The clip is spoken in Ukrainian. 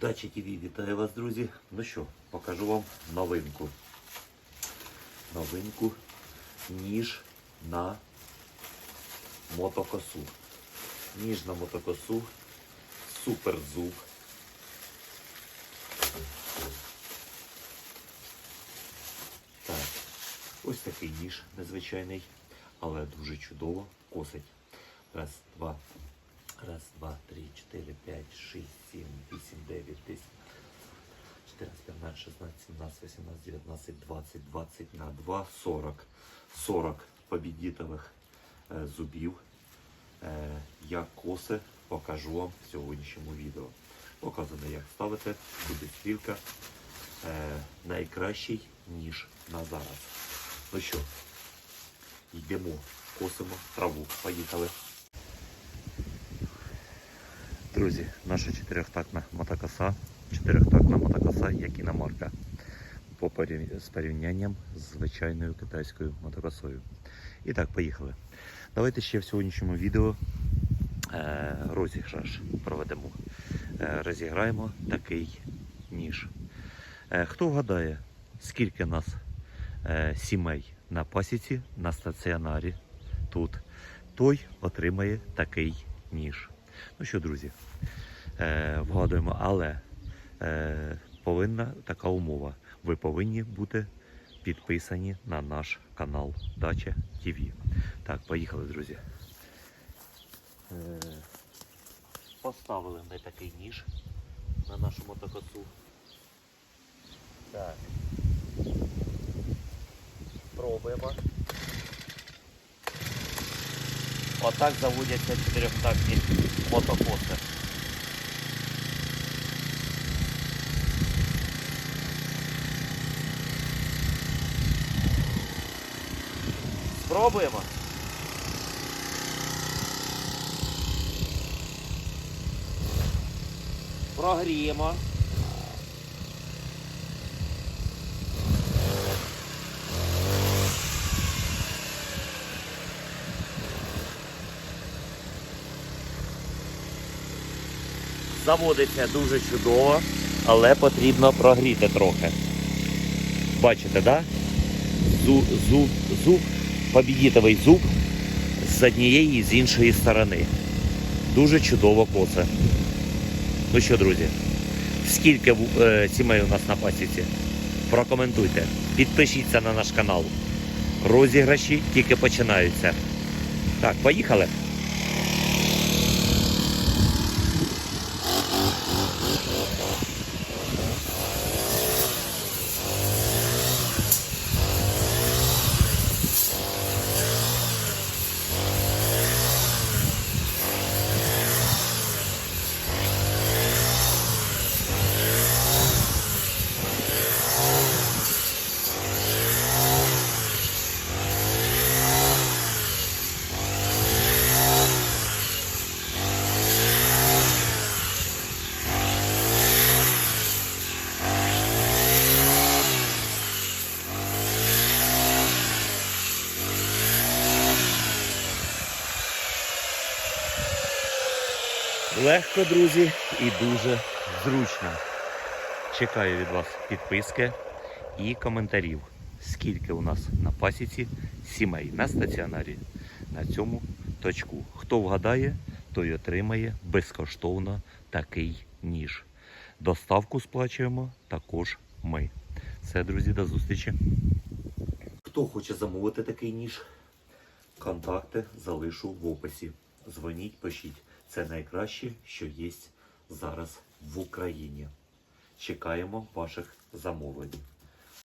Дача ТВ вітаю вас, друзі. Ну що, покажу вам новинку. Новинку ніж на мотокосу. Ніж на мотокосу. Супер зуб. Так, ось такий ніж незвичайний, але дуже чудово косить. Раз, два, Раз, два, три, чотири, п'ять, шість, сім, вісім, дев'ять, десять, 14, 15, 16, 17, 18, 19, 20, 20 на 2, 40. 40 побідітових е, зубів. Е, як коси покажу вам в сьогоднішньому відео. Показано, як ставити, буде стрілка. Е, найкращий ніж на зараз. Ну що, йдемо, косимо траву. Поїхали. Друзі, наша чотирьохтактна мотокоса, чотирьохтактна мотокоса, як іномарка, по порів- з порівнянням з звичайною китайською мотокосою. І так, поїхали. Давайте ще в сьогоднішньому відео е, розіграш проведемо. Е, розіграємо такий ніж. Е, хто вгадає, скільки нас сімей на пасіці, на стаціонарі тут, той отримає такий ніж. Ну що, друзі, е, вгадуємо, але е, повинна така умова. Ви повинні бути підписані на наш канал Дача ТВ. Так, поїхали, друзі. Е, поставили ми такий ніж на нашу мотокосу. Так. Пробуємо. Отак заводяться чотирьохтактні мотокоси. Спробуємо. Прогріємо. Заводиться дуже чудово, але потрібно прогріти трохи. Бачите, да? Зуб, зуб, зуб, побідітовий зуб з однієї і з іншої сторони. Дуже чудово косе. Ну що, друзі, скільки е, сімей у нас на пасіці? Прокоментуйте. Підпишіться на наш канал. Розіграші тільки починаються. Так, поїхали. Легко, друзі, і дуже зручно. Чекаю від вас підписки і коментарів. Скільки у нас на пасіці сімей на стаціонарі на цьому точку. Хто вгадає, той отримає безкоштовно такий ніж. Доставку сплачуємо також ми. Все, друзі, до зустрічі. Хто хоче замовити такий ніж? Контакти залишу в описі. Дзвоніть, пишіть. Це найкраще, що є зараз в Україні. Чекаємо ваших замовлень.